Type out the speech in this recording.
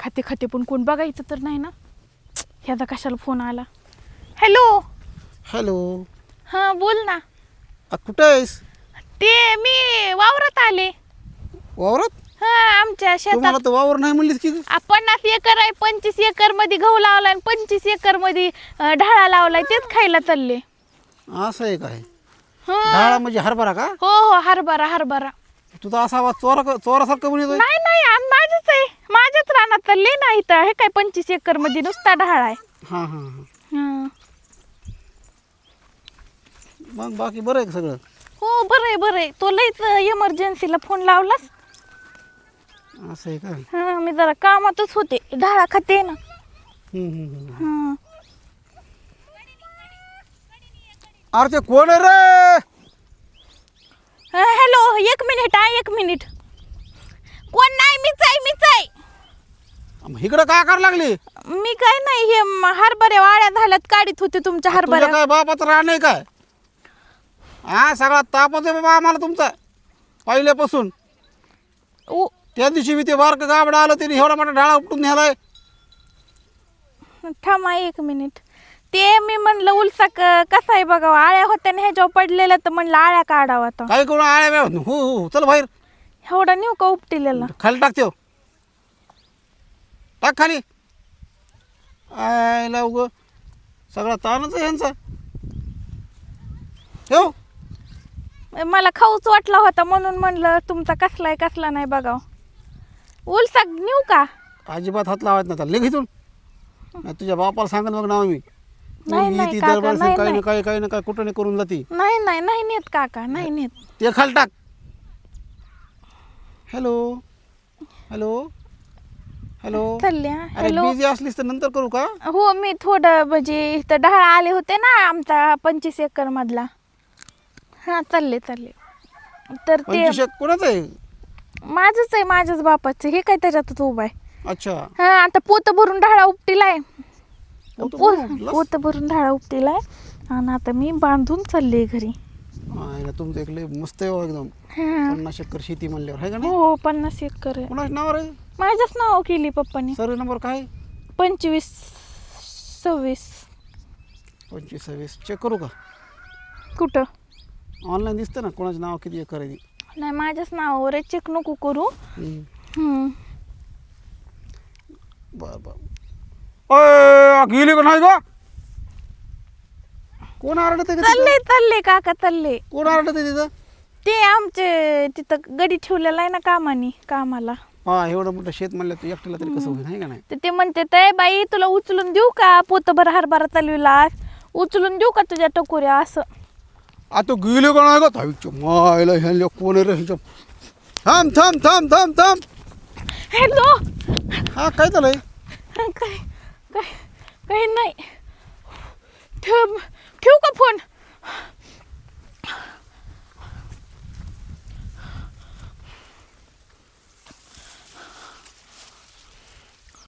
खाते खाते पण कोण बघायचं तर नाही ना? ह्याचा कशाला फोन आला? हॅलो? हॅलो? हां बोल ना. आ, कुठं आहेस? ते मी वावरात आले. वावरात? हा आमच्या शेतात. तर वावर नाही म्हणलीस की आ, पन्नास एकर आहे पंचवीस एकरमध्ये गहू लावलाय आणि पंचवीस एकरमध्ये अं, ढाळा लावलाय तेच खायला चालले. असं आहे काय? हा. डाळा म्हणजे हरभरा का? हो हो हरभरा हरभरा. तुझा असा आवाज चोरा चोरासारखं नाही नाही आम- माझंच आहे. माझ्याच रानात चालले ना इथं हे काय पंचवीस एकरमध्ये नुसता ढाळा आहे. हां हां हां. हा. मग बाकी बरं आहे का सगळं? हो बरं आहे बरं आहे. तो लईच इमर्जन्सीला फोन लावलास? असं आहे का? हा मी जरा कामातच होते. ढाळा खाते ना. हम्म, हम्म, हम्म. हा. अरे ते कोण आहे रे? हॅलो एक मिनिट हा एक मिनिट कोण नाही मीच आहे मीच आहे मग इकडं काय करायला लागली? मी काय नाही हे म- हरभऱ्या वाळ्या झाल्यात काढीत होते तुमच्या तुझ्या हरभऱ्या. काय बापाचं रान आहे काय? हा सगळा तापच आहे बाबा आम्हाला तुमचा पहिल्यापासून. उ- त्या दिवशी मी ते बारकं गाबडं आलं त्याने एवढा मोठा डाळा उपटून न्यालाय थांबा एक मिनिट. ते मी म्हणलं उलसा क- कसा आहे बघा आळ्या होत्या ना ह्याच्यावर पडलेल्या तर म्हणलं आळ्या काढावा आता. काय करून आळ्या हो हो चल बाहेर. एवढा नेऊ का उपटिलेला? खाली टाकते. टाक खाली आयला उग सगळा ताणच आहे यांचा. ठेव. मला खाऊच वाटला होता म्हणून म्हणलं तुमचा कसला आहे कसला नाही बघा उलसा नेऊ का? अजिबात हात नाही त्याला. निघ इथून. नाही तुझ्या बापाला सांगत मग नाव मी. नाही, मुलगी नाही, ती काका, दरबार नाही, काही ना नाही. काही काही ना काही कुठं नाही करून जाती. नाही नाही नाही नेत काका नाही नेत. ते खाली टाक. Hello hello hello? चालले. अरे हॅलो? बिझी असलीस तर नंतर करू का? हो मी थोडं म्हणजे इथं ढाळ आले होते ना आमचा पंचवीस एकर मधला. हा चालले चालले. तर ते पंचवीस एक कोणाचं आहे? माझंच आहे माझ्याच बापाचं हे काय त्याच्यातच उभं आहे? अच्छा. हा आता पोत भरून ढाळा उपटीलाय पोतं पो- भरून उपटलास? पोत भरून ढाळा उपटीलाय आणि आता मी बांधून चालले घरी. आयला तुमचं एक लय मस्त आहे हो एकदम. हा. पन्नास एकर शेती म्हणल्यावर आहे का नाही? हो पन्नास एकर आहे. कोणाच नाव आहे? माझ्याच नाव केली पप्पानी. सर्व नंबर काय? पंचवीस सव्वीस. पंचवीस सव्वीस. चेक करू का? कुठं? ऑनलाईन दिसतं ना कोणाचं नाव किती एकर आहे ते. नाही माझ्याच नावावर आहे. चेक नको करू. हम्म. हम्म. बर बर. अय, गेली का नाही का कोण आरडत चालले तिथं? चालले काका चालले. कोण आरडत तिथं? ते आमचे तिथं गडी ठेवलेला आहे ना कामानी कामाला. हा एवढं मोठं शेत म्हणलं तू एकट्याला तरी कसं होईल आहे का नाही? तर ते म्हणते ते बाई तुला उचलून देऊ का पोतभर हरभरा चालविलास उचलून देऊ का तुझ्या टकोऱ्या? असं. आता गेले का नाही का थाईच्या मायला ह्याला कोण रे ह्याच्या थांब थांब थांब थांब थांब. हॅलो. हा काय झालंय? काय काय काही नाही. ठेव फोन